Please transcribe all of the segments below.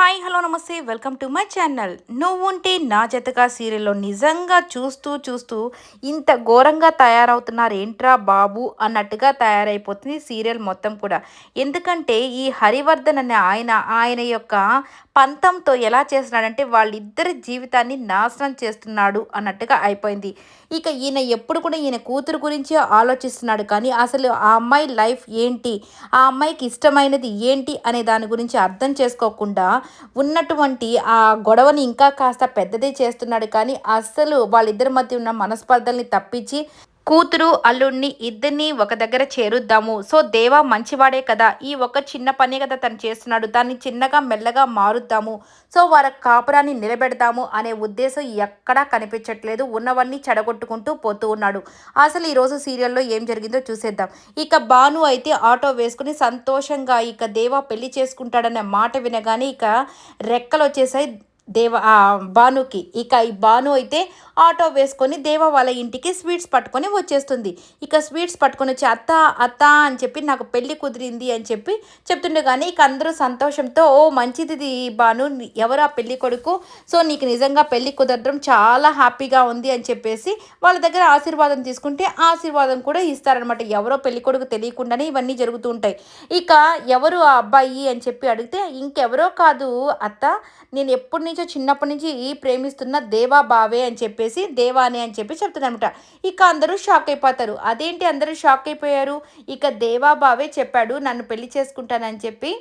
Hi hello నమస్తే. Welcome to my channel. నువ్వుంటే నా జతగా సీరియల్లో నిజంగా చూస్తూ చూస్తూ ఇంత ఘోరంగా తయారవుతున్నారు ఏంట్రా బాబు అన్నట్టుగా తయారైపోతుంది సీరియల్ మొత్తం కూడా. ఎందుకంటే ఈ హరివర్ధన్ అనే ఆయన ఆయన యొక్క పంతంతో ఎలా చేస్తున్నాడంటే వాళ్ళిద్దరి జీవితాన్ని నాశనం చేస్తున్నాడు అన్నట్టుగా అయిపోయింది. ఇక ఈయన ఎప్పుడు కూడా ఈయన కూతురు గురించి ఆలోచిస్తున్నాడు. కానీ అసలు ఆ అమ్మాయి లైఫ్ ఏంటి? ఆ అమ్మాయికి ఇష్టమైనది ఏంటి అనే దాని గురించి అర్థం చేసుకోకుండా ఉన్నటువంటి ఆ గొడవని ఇంకా కాస్త పెద్దది చేస్తున్నాడు. కానీ అస్సలు వాళ్ళిద్దరి మధ్య ఉన్న మనస్పర్ధల్ని తప్పించి కూతురు అల్లుడిని ఇద్దరిని ఒక దగ్గర చేరుద్దాము. సో దేవా మంచివాడే కదా. ఈ ఒక చిన్న పని కదా తను చేస్తున్నాడు. దాన్ని చిన్నగా మెల్లగా మారుద్దాము. సో వారి కాపురాన్ని నిలబెడదాము అనే ఉద్దేశం ఎక్కడా కనిపించట్లేదు. ఉన్నవన్నీ చెడగొట్టుకుంటూ పోతూ ఉన్నాడు. అసలు ఈరోజు సీరియల్లో ఏం జరిగిందో చూసేద్దాం. ఇక భాను అయితే ఆటో వేసుకుని సంతోషంగా ఇక దేవా పెళ్ళి చేసుకుంటాడనే మాట వినగానే ఇక రెక్కలు వచ్చేసాయి దేవ భానుకి ఇక ఈ భాను అయితే ఆటో వేసుకొని దేవ వాళ్ళ ఇంటికి స్వీట్స్ పట్టుకొని వచ్చేస్తుంది. ఇక స్వీట్స్ పట్టుకొని వచ్చి అత్త అత్త అని చెప్పి నాకు పెళ్ళి కుదిరింది అని చెప్పి చెప్తుండే కానీ ఇక అందరూ సంతోషంతో ఓ మంచిది భాను ఎవరు ఆ పెళ్ళి కొడుకు? సో నీకు నిజంగా పెళ్ళి కుదరడం చాలా హ్యాపీగా ఉంది అని చెప్పేసి వాళ్ళ దగ్గర ఆశీర్వాదం తీసుకుంటే ఆశీర్వాదం కూడా ఇస్తారనమాట. ఎవరో పెళ్ళి కొడుకు తెలియకుండానే ఇవన్నీ జరుగుతూ ఉంటాయి. ఇక ఎవరు ఆ అబ్బాయి అని చెప్పి అడిగితే ఇంకెవరో కాదు అత్త నేను ఎప్పటి నుంచి చిన్నప్పటి నుంచి ప్రేమిస్తున్న దేవా బావే అని చెప్పేసి దేవానే అని చెప్పి చెప్తున్నానమాట ఇక అందరూ షాక్ అయిపోతారు. అదేంటి అందరూ షాక్ అయిపోయారు? ఇక దేవా బావే చెప్పాడు నన్ను పెళ్ళి చేసుకుంటానని చెప్పి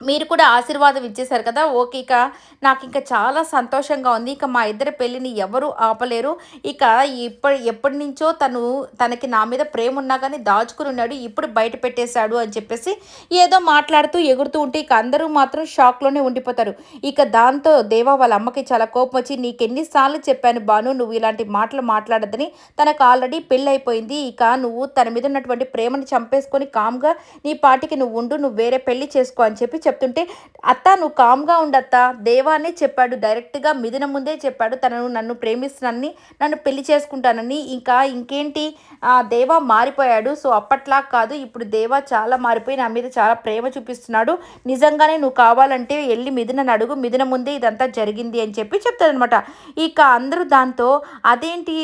మీరు కూడా ఆశీర్వాదం ఇచ్చేశారు కదా? ఓకే ఇక నాకు ఇంకా చాలా సంతోషంగా ఉంది. ఇక మా ఇద్దరి పెళ్ళిని ఎవరు ఆపలేరు. ఇక ఇప్పటి ఎప్పటి నుంచో తను తనకి నా మీద ప్రేమ ఉన్నా కానీ దాచుకుని ఉన్నాడు. ఇప్పుడు బయట పెట్టేశాడు అని చెప్పేసి ఏదో మాట్లాడుతూ ఎగురుతూ ఉంటే ఇక అందరూ మాత్రం షాక్లోనే ఉండిపోతారు. ఇక దాంతో దేవా వాళ్ళ అమ్మకి చాలా కోపం వచ్చి నీకు ఎన్నిసార్లు చెప్పాను బాను నువ్వు ఇలాంటి మాటలు మాట్లాడద్దని. తనకు ఆల్రెడీ పెళ్ళి అయిపోయింది ఇక నువ్వు తన మీద ఉన్నటువంటి ప్రేమని చంపేసుకొని కామ్గా నీ పాటికి నువ్వు ఉండు నువ్వు వేరే పెళ్ళి చేసుకో అని చెప్పి చెప్తుంటే అత్త నువ్వు కామ్గా ఉండత్త. దేవానే చెప్పాడు డైరెక్ట్గా మిదిన ముందే చెప్పాడు. తనను నన్ను ప్రేమిస్తున్నానని నన్ను పెళ్ళి చేసుకుంటానని. ఇంకా ఇంకేంటి? దేవా మారిపోయాడు. సో అప్పట్లా కాదు. ఇప్పుడు దేవా చాలా మారిపోయి నా మీద చాలా ప్రేమ చూపిస్తున్నాడు. నిజంగానే నువ్వు కావాలంటే వెళ్ళి మిదిన అడుగు. మిదిన ముందే ఇదంతా జరిగింది అని చెప్పి చెప్తారనమాట ఇక అందరూ దాంతో అదేంటి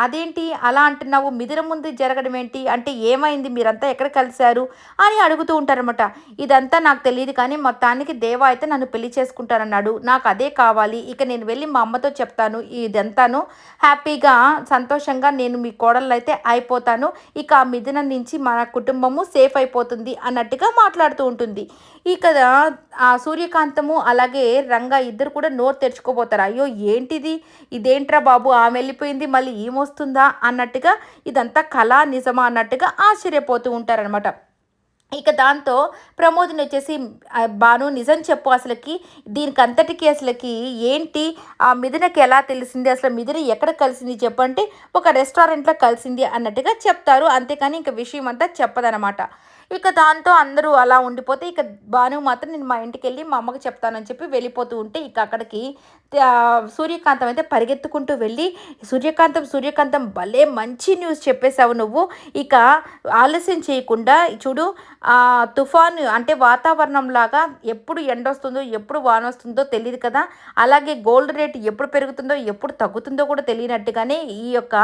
అదేంటి అలా అంటున్నావు? మిదిన ముందు జరగడం ఏంటి? అంటే ఏమైంది? మీరంతా ఎక్కడ కలిశారు? అని అడుగుతూ ఉంటారనమాట ఇదంతా నా నాకు తెలియదు కానీ మొత్తానికి దేవా అయితే నన్ను పెళ్ళి చేసుకుంటానన్నాడు. నాకు అదే కావాలి. ఇక నేను వెళ్ళి మా అమ్మతో చెప్తాను. ఇదంతాను. హ్యాపీగా సంతోషంగా నేను మీ కోడళ్ళు అయితే అయిపోతాను. ఇక ఆ మిథున నుంచి మన కుటుంబము సేఫ్ అయిపోతుంది అన్నట్టుగా మాట్లాడుతూ ఉంటుంది. ఇక ఆ సూర్యకాంతము అలాగే రంగా ఇద్దరు కూడా నోరు తెరుచుకోబోతారు. అయ్యో ఏంటిది? ఇదేంట్రా బాబు? ఆమె వెళ్ళిపోయింది. మళ్ళీ ఏమొస్తుందా? అన్నట్టుగా ఇదంతా కళ నిజమా? అన్నట్టుగా ఆశ్చర్యపోతూ ఉంటారనమాట ఇక దాంతో ప్రమోదిని వచ్చేసి బాను నిజం చెప్పు అసలుకి దీనికి అంతటికి అసలుకి ఏంటి ఆ మిథునకి ఎలా తెలిసింది అసలు మిథున ఎక్కడ కలిసింది చెప్పంటే ఒక రెస్టారెంట్లో కలిసింది అన్నట్టుగా చెప్తారు. అంతేకాని ఇంక విషయం అంతా చెప్పదనమాట. ఇక దాంతో అందరూ అలా ఉండిపోతే ఇక భాను మాత్రం నేను మా ఇంటికి వెళ్ళి మా అమ్మకి చెప్తానని చెప్పి వెళ్ళిపోతూ ఉంటే ఇక అక్కడికి సూర్యకాంతం అయితే పరిగెత్తుకుంటూ వెళ్ళి సూర్యకాంతం సూర్యకాంతం భలే మంచి న్యూస్ చెప్పేశావు నువ్వు. ఇక ఆలస్యం చేయకుండా చూడు తుఫాను అంటే వాతావరణం లాగా ఎప్పుడు ఎండ వస్తుందో ఎప్పుడు వాన వస్తుందో తెలియదు కదా. అలాగే గోల్డ్ రేట్ ఎప్పుడు పెరుగుతుందో ఎప్పుడు తగ్గుతుందో కూడా తెలియనట్టుగానే ఈ యొక్క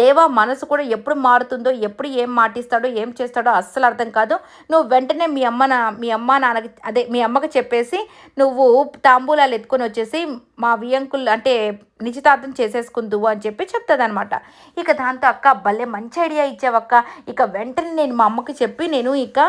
దేవ మనసు కూడా ఎప్పుడు మారుతుందో ఎప్పుడు ఏం మాటిస్తాడో ఏం చేస్తాడో అస్సలు అర్థం కాదు. నువ్వు వెంటనే మీ అమ్మ నా మీ అమ్మ నాన్నకి అదే మీ అమ్మకి చెప్పేసి నువ్వు తాంబూలాలు ఎత్తుకొని వచ్చేసి మా వియంకులు అంటే నిశ్చితార్థం చేసేసుకుందువు అని చెప్పి చెప్తుంది అనమాట ఇక దాంతో అక్క భలే మంచి ఐడియా ఇచ్చావక్క. ఇక వెంటనే నేను మా అమ్మకి చెప్పి నేను ఇక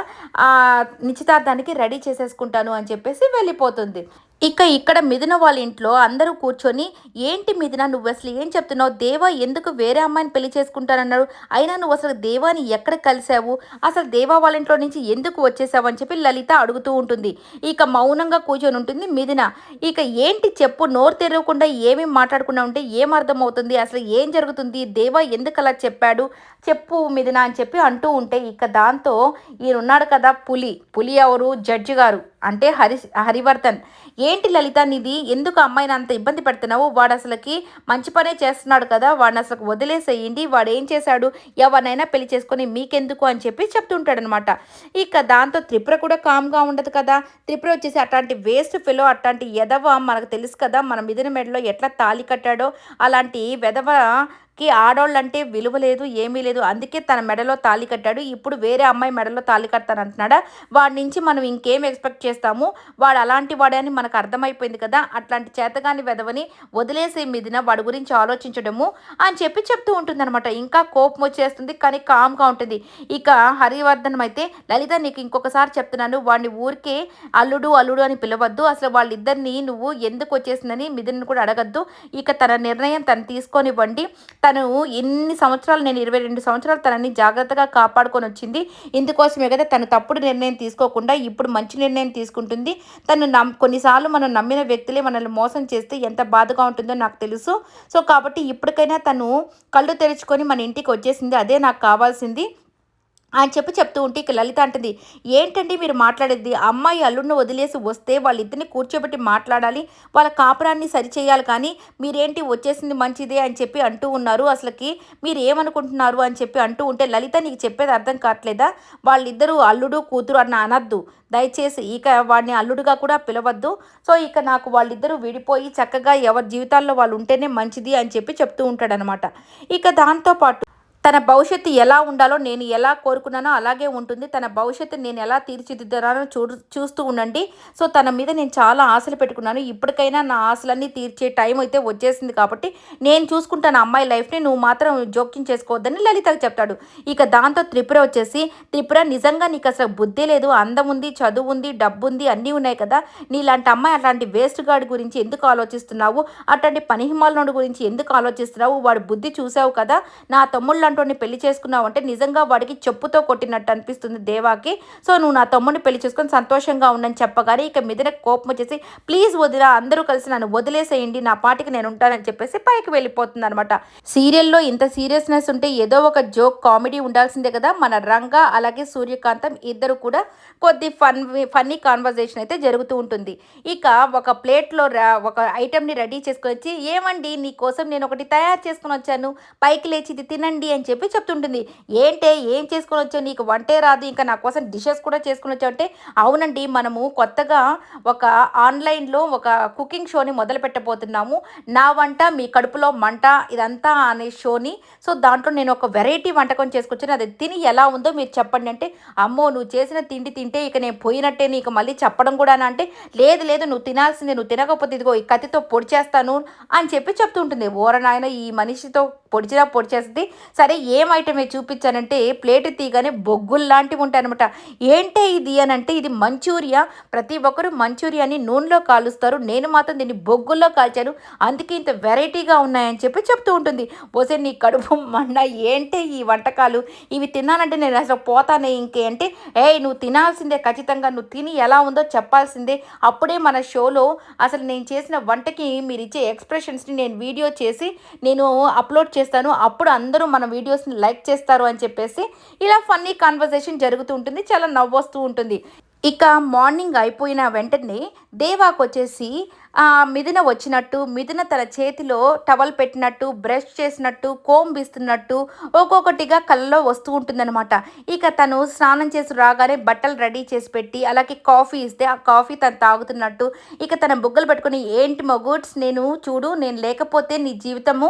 నిశ్చితార్థానికి రెడీ చేసేసుకుంటాను అని చెప్పేసి వెళ్ళిపోతుంది. ఇక ఇక్కడ మిథున వాళ్ళ ఇంట్లో అందరూ కూర్చొని ఏంటి మిథున నువ్వు అసలు ఏం చెప్తున్నావు? దేవా ఎందుకు వేరే అమ్మాయిని పెళ్ళి చేసుకుంటానన్నాడు? అయినా నువ్వు అసలు దేవాని ఎక్కడ కలిసావు అసలు దేవా వాళ్ళ ఇంట్లో నుంచి ఎందుకు వచ్చేసావు? అని చెప్పి లలిత అడుగుతూ ఉంటుంది. ఇక మౌనంగా కూర్చొని ఉంటుంది మిథున. ఇక ఏంటి చెప్పు నోరు తెరవకుండా ఏమేమి మాట్లాడకుండా ఉంటే ఏం అర్థమవుతుంది? అసలు ఏం జరుగుతుంది? దేవా ఎందుకు అలా చెప్పాడు? చెప్పు మిథున అని చెప్పి అంటూ ఉంటే ఇక దాంతో ఈయనున్నాడు కదా పులి. పులి ఎవరు? జడ్జి గారు. అంటే హరి హరివర్ధన్. ఏ ఏంటి లలిత నీది? ఎందుకు అమ్మాయిని అంత ఇబ్బంది పెడుతున్నావు? వాడు అసలుకి మంచి పనే చేస్తున్నాడు కదా. వాడిని అసలు వదిలేసేయండి. వాడు ఏం చేశాడు? ఎవరినైనా పెళ్ళి చేసుకొని మీకెందుకు అని చెప్పి చెప్తుంటాడనమాట. ఇక దాంతో త్రిపుర కూడా కామ్గా ఉండదు కదా. త్రిపుర వచ్చేసి అట్లాంటి వేస్ట్ ఫెలో అట్లాంటి ఎదవ మనకు తెలుసు కదా. మన మిదిన మెడలో ఎట్లా తాళి కట్టాడో? అలాంటి వెదవ కి ఆడోళ్ళంటే విలువ లేదు ఏమీ లేదు. అందుకే తన మెడలో తాళి కట్టాడు. ఇప్పుడు వేరే అమ్మాయి మెడలో తాళి కడతానంటున్నాడా? వాడి నుంచి మనం ఇంకేం ఎక్స్పెక్ట్ చేస్తాము? వాడు అలాంటి వాడని మనకు అర్థమైపోయింది కదా? అట్లాంటి చేతగాని వెదవని వదిలేసే మీదిన వాడి గురించి ఆలోచించడము అని చెప్పి చెప్తూ ఉంటుందన్నమాట. ఇంకా కోపం వచ్చేస్తుంది కానీ కామ్గా ఉంటుంది. ఇక హరివర్ధనం అయితే లలిత నీకు ఇంకొకసారి చెప్తున్నాను వాడిని ఊరికే అల్లుడు అల్లుడు అని పిలవద్దు. అసలు వాళ్ళిద్దరిని నువ్వు ఎందుకు వచ్చేసిందని మిథున్ కూడా అడగద్దు. ఇక తన నిర్ణయం తను తీసుకొనివ్వండి. తను ఎన్ని సంవత్సరాలు నేను ఇరవై రెండు సంవత్సరాలు తనని జాగ్రత్తగా కాపాడుకొని వచ్చింది. ఇందుకోసమే కదా తను తప్పుడు నిర్ణయం తీసుకోకుండా ఇప్పుడు మంచి నిర్ణయం తీసుకుంటుంది. తను నమ్ కొన్నిసార్లు మనం నమ్మిన వ్యక్తులే మనల్ని మోసం చేస్తే ఎంత బాధగా ఉంటుందో నాకు తెలుసు. సో కాబట్టి ఇప్పటికైనా తను కళ్ళు తెరుచుకొని మన ఇంటికి వచ్చేసింది. అదే నాకు కావాల్సింది. అని చెప్పి చెప్తూ ఉంటే ఇక లలిత అంటుంది ఏంటండి మీరు మాట్లాడేది? అమ్మాయి అల్లుడిని వదిలేసి వస్తే వాళ్ళిద్దరిని కూర్చోబెట్టి మాట్లాడాలి. వాళ్ళ కాపురాన్ని సరిచేయాలి కానీ మీరేంటి వచ్చేసింది మంచిదే అని చెప్పి అంటూ ఉన్నారు అసలుకి. మీరు ఏమనుకుంటున్నారు అని చెప్పి అంటూ ఉంటే లలిత నీకు చెప్పేది అర్థం కావట్లేదా? వాళ్ళిద్దరూ అల్లుడు కూతురు అన్న అనద్దు. దయచేసి ఇక వాడిని అల్లుడుగా కూడా పిలవద్దు. సో ఇక నాకు వాళ్ళిద్దరూ విడిపోయి చక్కగా ఎవరి జీవితాల్లో వాళ్ళు ఉంటేనే మంచిది అని చెప్పి చెప్తూ ఉంటాడనమాట. ఇక దాంతోపాటు తన భవిష్యత్తు ఎలా ఉండాలో నేను ఎలా కోరుకున్నానో అలాగే ఉంటుంది. తన భవిష్యత్తు నేను ఎలా తీర్చిదిద్దానో చూ చూస్తూ ఉండండి. సో తన మీద నేను చాలా ఆశలు పెట్టుకున్నాను. ఇప్పటికైనా నా ఆశలన్నీ తీర్చే టైం అయితే వచ్చేసింది కాబట్టి నేను చూసుకుంటాను అమ్మాయి లైఫ్ని. నువ్వు మాత్రం జోక్యం చేసుకోవద్దని లలితకు చెప్తాడు. ఇక దాంతో త్రిపుర వచ్చేసి త్రిపుర నిజంగా నీకు అసలు బుద్ధి లేదు. అందం ఉంది చదువు ఉంది డబ్బు ఉంది అన్నీ ఉన్నాయి కదా. నీలాంటి అమ్మాయి అలాంటి వేస్ట్ గార్డ్ గురించి ఎందుకు ఆలోచిస్తున్నావు? అట్లాంటి పనిహిమాలనుడు గురించి ఎందుకు ఆలోచిస్తున్నావు? వాడు బుద్ధి చూసావు కదా. నా తమ్ముళ్ళ అంటోని పెళ్ళి చేసుకున్నావు అంటే నిజంగా వాడికి చెప్పుతో కొట్టినట్టు అనిపిస్తుంది దేవాకి. సో నువ్వు నా తమ్ముడిని పెళ్ళి చేసుకొని సంతోషంగా ఉండని చెప్పగానే ఇక మీద కోపం వచ్చేసి ప్లీజ్ వదిలా అందరూ కలిసి నన్ను వదిలేసేయండి నా పాటికి నేను ఉంటానని చెప్పేసి పైకి వెళ్ళిపోతుంది అనమాట సీరియల్లో ఇంత సీరియస్నెస్ ఉంటే ఏదో ఒక జోక్ కామెడీ ఉండాల్సిందే కదా. మన రంగ అలాగే సూర్యకాంతం ఇద్దరు కూడా కొద్ది ఫన్ ఫన్నీ కాన్వర్జేషన్ అయితే జరుగుతూ ఉంటుంది. ఇక ఒక ప్లేట్లో ఒక ఐటెంని రెడీ చేసుకొని వచ్చి ఏమండి నీ కోసం నేను ఒకటి తయారు చేసుకుని వచ్చాను. పైకి లేచి ఇది తినండి అని చెప్పి చెప్తుంటుంది. ఏంటే ఏం చేసుకొని వచ్చావు? నీకు వంటే రాదు. ఇంకా నా కోసం డిషెస్ కూడా చేసుకుని వచ్చావు అంటే అవునండి మనము కొత్తగా ఒక ఆన్లైన్లో ఒక కుకింగ్ షోని మొదలు పెట్టబోతున్నాము. నా వంట మీ కడుపులో మంట ఇదంతా అనే షోని సో దాంట్లో నేను ఒక వెరైటీ వంటకం చేసుకొచ్చాను. అది తిని ఎలా ఉందో మీరు చెప్పండి అంటే అమ్మో నువ్వు చేసిన తిండి తింటే ఇక నేను పోయినట్టే నీకు మళ్ళీ చెప్పడం కూడా అంటే లేదు లేదు నువ్వు తినాల్సిందే నువ్వు తినకపోతే ఇదిగో ఈ కత్తితో పొడి చేస్తాను అని చెప్పి చెప్తుంటుంది ఓరనాయన ఈ మనిషితో పొడిచినా పొడి చేస్తుంది సరే ఏం ఐటమ్ చూపించానంటే ప్లేట్ తీయగానే బొగ్గులు లాంటివి ఉంటాయి అనమాట ఏంటే ఇది అని అంటే ఇది మంచూరియా. ప్రతి ఒక్కరు మంచూరియాని నూనెలో కాలుస్తారు. నేను మాత్రం దీన్ని బొగ్గుల్లో కాల్చాను. అందుకే ఇంత వెరైటీగా ఉన్నాయని చెప్పి చెప్తూ ఉంటుంది. పోసే నీ కడుపు మండ ఏంటే ఈ వంటకాలు? ఇవి తిన్నానంటే నేను అసలు పోతానే ఇంకే అంటే ఏ నువ్వు తినాల్సిందే ఖచ్చితంగా. నువ్వు తిని ఎలా ఉందో చెప్పాల్సిందే. అప్పుడే మన షోలో అసలు నేను చేసిన వంటకి మీరు ఇచ్చే ఎక్స్ప్రెషన్స్ని నేను వీడియో చేసి నేను అప్లోడ్ చేస్తాను. అప్పుడు అందరూ మన వీడియోస్ని లైక్ చేస్తారు అని చెప్పేసి ఇలా ఫన్నీ కాన్వర్జేషన్ జరుగుతూ ఉంటుంది చాలా నవ్వొస్తూ ఉంటుంది. ఇక మార్నింగ్ అయిపోయిన వెంటనే దేవాకు వచ్చేసి మిథున వచ్చినట్టు మిథున తన చేతిలో టవల్ పెట్టినట్టు బ్రష్ చేసినట్టు కోంబిస్తున్నట్టు ఒక్కొక్కటిగా కళ్ళలో వస్తూ ఉంటుందన్నమాట. ఇక తను స్నానం చేసి రాగానే బట్టలు రెడీ చేసి పెట్టి అలాగే కాఫీ ఇస్తే ఆ కాఫీ తను తాగుతున్నట్టు ఇక తన బుగ్గలు పెట్టుకుని ఏంటి మొగుడ్స్ నేను చూడు నేను లేకపోతే నీ జీవితము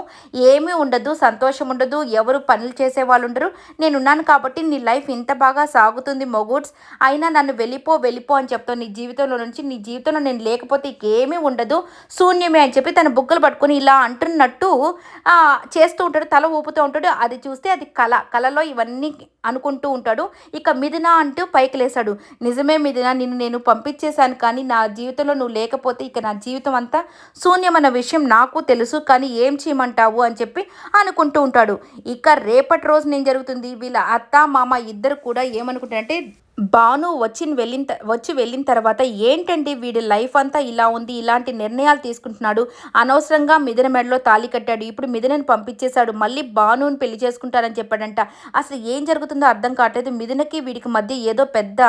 ఏమీ ఉండదు సంతోషం ఉండదు ఎవరు పనులు చేసే వాళ్ళు ఉండరు నేను ఉన్నాను కాబట్టి నీ లైఫ్ ఇంత బాగా సాగుతుంది మొగుడ్స్ అయినా నన్ను వెళ్ళిపో వెళ్ళిపో అని చెప్తాను నీ జీవితంలో నుంచి నీ జీవితంలో నేను లేకపోతే ఇంకేమీ ఉండదు. శూన్యమే అని చెప్పి తన బుగ్గలు పట్టుకొని ఇలా అంటున్నట్టు చేస్తూ ఉంటాడు. తల ఊపుతూ ఉంటాడు. అది చూస్తే అది కళ. కళలో ఇవన్నీ అనుకుంటూ ఉంటాడు. ఇక మిథున అంటూ పైకి లేసాడు నిజమే మిథున నిన్ను నేను పంపించేశాను కానీ నా జీవితంలో నువ్వు లేకపోతే ఇక నా జీవితం అంతా శూన్యమన్న విషయం నాకు తెలుసు కానీ ఏం చేయమంటావు? అని చెప్పి అనుకుంటూ ఉంటాడు. ఇక రేపటి రోజు నేను జరుగుతుంది? వీళ్ళ అత్త మామ ఇద్దరు కూడా ఏమనుకుంటారంటే భాను వచ్చిన వెళ్ళిన వచ్చి వెళ్ళిన తర్వాత ఏంటండి వీడి లైఫ్ అంతా ఇలా ఉంది ఇలాంటి నిర్ణయాలు తీసుకుంటున్నాడు అనవసరంగా మిథున మెడలో తాళి కట్టాడు ఇప్పుడు మిథునని పంపించేశాడు మళ్ళీ భానుని పెళ్ళి చేసుకుంటారని చెప్పాడంట. అసలు ఏం జరుగుతుందో అర్థం కావట్లేదు. మిథునకి వీడికి మధ్య ఏదో పెద్ద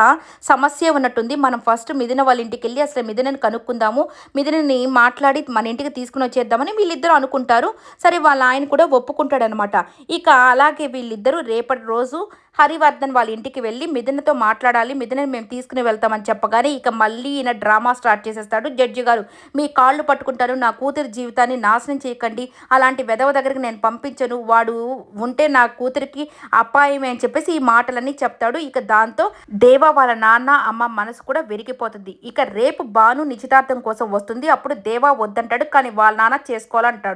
సమస్య ఉన్నట్టుంది. మనం ఫస్ట్ మిథున వాళ్ళ ఇంటికి వెళ్ళి అసలు మిథునని కనుక్కుందాము. మిథునని మాట్లాడి మన ఇంటికి తీసుకుని వచ్చేద్దామని వీళ్ళిద్దరూ అనుకుంటారు. సరే వాళ్ళ ఆయన కూడా ఒప్పుకుంటాడనమాట. ఇక అలాగే వీళ్ళిద్దరూ రేపటి రోజు హరివర్ధన్ వాళ్ళ ఇంటికి వెళ్ళి మిథునతో మాట్లాడాలి మిథునని మేము తీసుకుని వెళ్తామని చెప్పగానే ఇక మళ్ళీ ఈయన డ్రామా స్టార్ట్ చేసేస్తాడు. జడ్జి గారు మీ కాళ్ళు పట్టుకుంటారు నా కూతురి జీవితాన్ని నాశనం చేయకండి అలాంటి వెధవ దగ్గరికి నేను పంపించను వాడు ఉంటే నా కూతురికి అపాయమే అని చెప్పేసి ఈ మాటలన్నీ చెప్తాడు. ఇక దాంతో దేవా వాళ్ళ నాన్న అమ్మ మనసు కూడా విరిగిపోతుంది. ఇక రేపు బాను నిశ్చితార్థం కోసం వస్తుంది అప్పుడు దేవా వద్దంటాడు కానీ వాళ్ళ నాన్న చేసుకోవాలంటాడు.